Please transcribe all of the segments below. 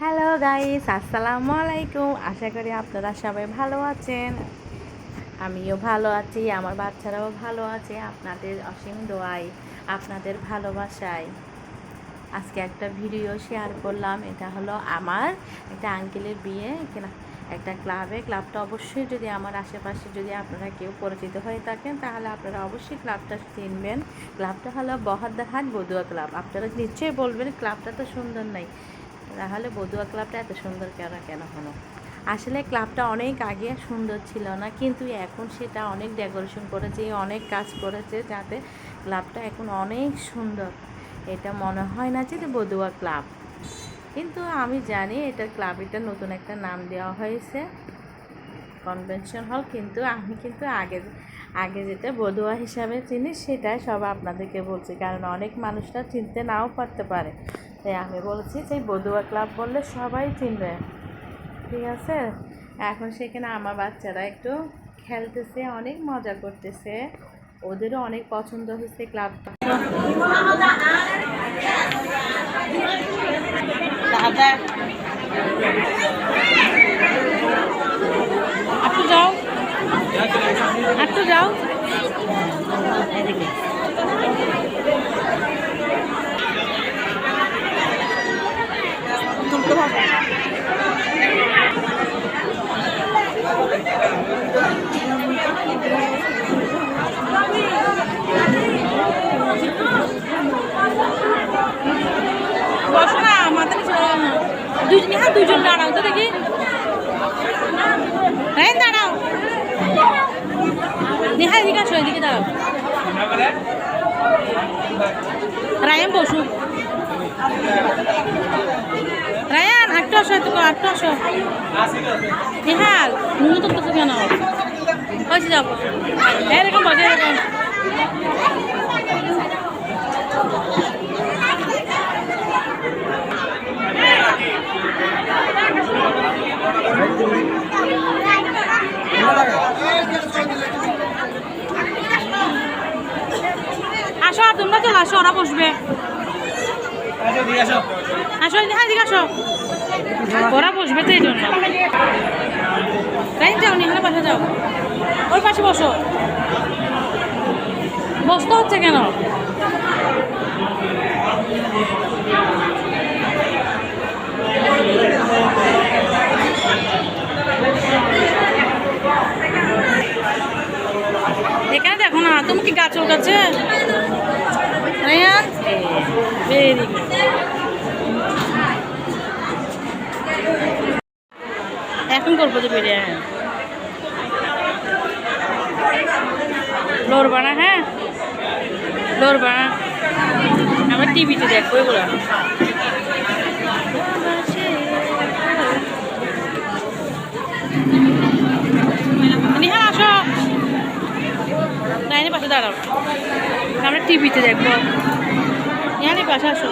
Hello guys আসসালামু আলাইকুম আশা করি আপনারা সবাই ভালো আছেন। আমিও ভালো আছি, আমার বাচ্চারাও ভালো আছে। আপনাদের অসীম দোয়াই, আপনাদের ভালোবাসায় আজকে একটা ভিডিও শেয়ার করলাম। এটা হলো আমার একটা আঙ্কেলের বিয়ে। এখানে একটা ক্লাবে ক্লাবটা অবশ্যই যদি আমার আশেপাশে যদি আপনারা কেউ পরিচিত হয়ে থাকেন, তাহলে আপনারা অবশ্যই ক্লাবটা চিনবেন। ক্লাবটা হলো বহাদ্দাহাট বদুয়া ক্লাব আপনারা নিশ্চয়ই বলবেন ক্লাবটা তো সুন্দর নাই। তাহলে বদুয়া ক্লাবটা এত সুন্দর কেন কেন হলো? আসলে ক্লাবটা অনেক আগে সুন্দর ছিল না, কিন্তু এখন সেটা অনেক ডেকোরেশন করেছে, অনেক কাজ করেছে যাতে ক্লাবটা এখন অনেক সুন্দর। এটা মনে হয় না যে বদুয়া ক্লাব। কিন্তু আমি জানি এটা ক্লাব এটা নতুন একটা নাম দেওয়া হয়েছে, কনভেনশন হল, কিন্তু আমি কিন্তু আগে আগে যেটা বদুয়া হিসাবে চিনি সেটাই সব আপনাদেরকে বলছি, কারণ অনেক মানুষরা চিনতে নাও পারতে পারে। তাই আমি বলছি যে বদুয়া ক্লাব বললে সবাই চিনবে। ঠিক আছে? এখন সেখানে আমার বাচ্চারা একটু খেলতেছে, অনেক মজা করতেছে। ওদেরও অনেক পছন্দ হয়েছে ক্লাবটা দাদা। একটু যাও। একটু যাও। বসো না দুজন হ্যাঁ দুজন দাঁড়াও তো দেখি। হ্যাঁ দাঁড়াও। নেহা, এদিকে আসো, এদিকে দাঁড়াও। রায়ান বসু। আসো একটু একটু আসো নেহাল নুনু তো কিছু কেন? হয়েছে যাব এরকম বসে এরকম আসো তোমরা চলো আসো ওরা বসবে। আসো হ্যাঁ এদিকে আসো। ওরা বসবে তো এই জন্য। তাই যাও নিহারে পাশে যাও। ওর পাশে বসো। বসতে হচ্ছে কেন? এখানে দেখো না, তুমি কি গাছ রায়ান ভেরি গুড এখন করব তো বেরিয়ে লড়বা না হ্যাঁ? লড়বা না আমরা টিভিতে দেখব এগুলো। নিহার, আসো। লাইনের পাশে দাঁড়াও। আমরা টিভিতে দেখব। নিহারের পাশে আসো।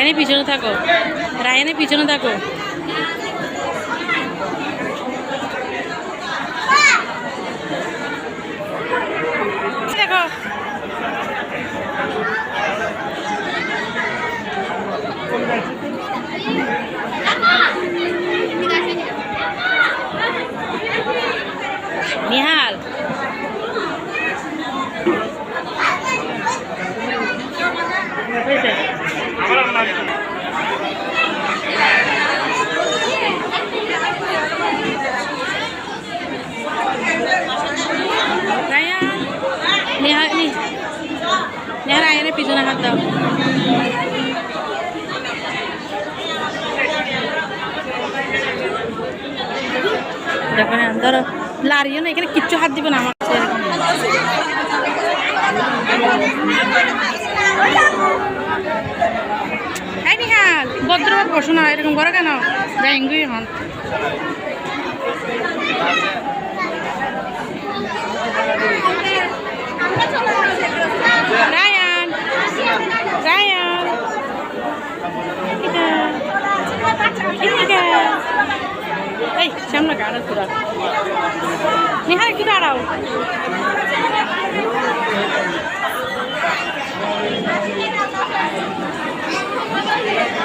রায়নের পিছনে থাকো। রায়নের পিছনে থাকো। দেখো। নিহাল হয়েছে রায়ান নেহা নি- রায়ানের পিছনে হাত দাও। দেখো না ধরো, লারিও না, এখানে কিচ্ছু হাত দিবে না, আমার। এই বসো না, এরকম করো কেন? হন রায়ান এটা আর একটু দাঁড়াও নেহা Thank দাঁড়াও।